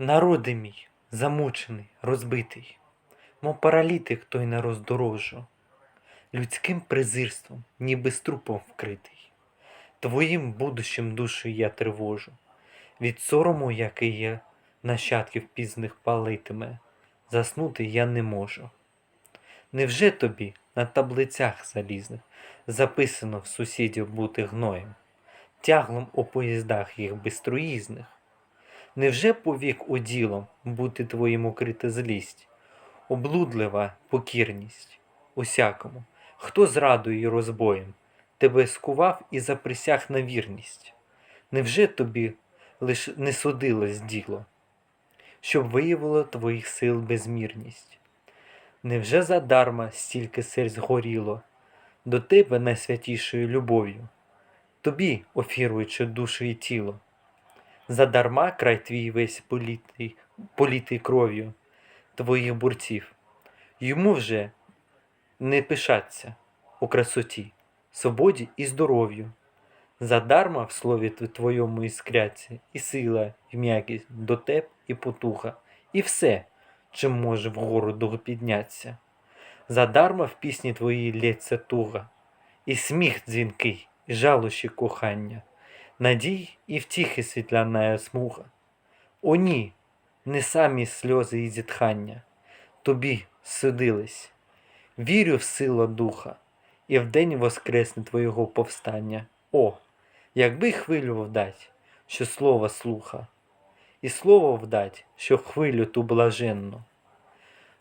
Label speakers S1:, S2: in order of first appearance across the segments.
S1: Народи мій, замучений, розбитий, мов паралітик той на роздорожжу, людським презирством, ніби з трупом вкритий. Твоїм будущим душу я тривожу, від сорому, який я нащадків пізних палитиме, заснути я не можу. Невже тобі на таблицях залізних записано в сусідів бути гноєм, тяглом у поїздах їх бистроїзних? Невже повік уділом бути твоїм укрита злість, облудлива покірність усякому, хто зрадою й розбоєм тебе скував і заприсяг на вірність? Невже тобі лиш не судилось діло, щоб виявило твоїх сил безмірність? Невже задарма стільки серць горіло до тебе найсвятішою любов'ю, тобі офіруючи душу і тіло? Задарма край твій весь політий, політий кров'ю твоїх борців. Йому вже не пишаться у красоті, свободі і здоров'ю. Задарма в слові твоєму іскряться і сила, і м'якість, дотеп і потуха, і все, чим може вгору дух підняться. Задарма в пісні твоїй лється туга, і сміх дзвінкий, і жалощі кохання надій і втіхи світляна смуга. О ні, не самі сльози і зітхання, тобі судились. Вірю в силу духа, і в день воскресне твого повстання. О, якби хвилю вдать, що слово слуха, і слово вдать, що хвилю ту блаженну.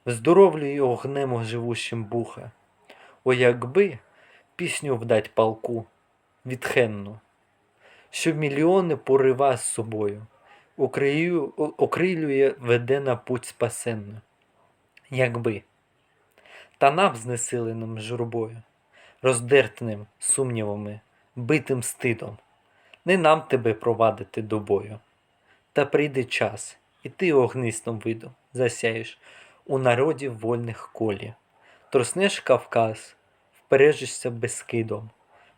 S1: Вздоровлюй огнем живущим буха. О, якби пісню вдать палку, відхенну що мільйони порива з собою, окрилює, веде на путь спасенну. Якби. Та нам знесиленим журбою, роздертним сумнівами, битим стидом, не нам тебе провадити до бою. Та прийде час, і ти огнистом видом засяєш у народів вольних колі, троснеш Кавказ, впережишся безкидом,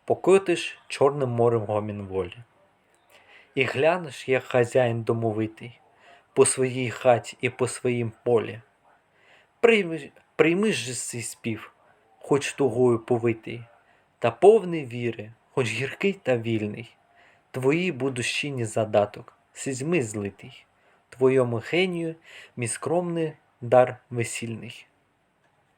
S1: покотиш Чорним морем гомін волі. І глянеш, як хазяїн домовитий, по своїй хаті і по своїм полі. Прийми, прийми ж цей спів, хоч тугою повитий, та повний віри, хоч гіркий та вільний, твої будущині задаток, сізьми злитий, твоєму генію мій скромний дар весільний.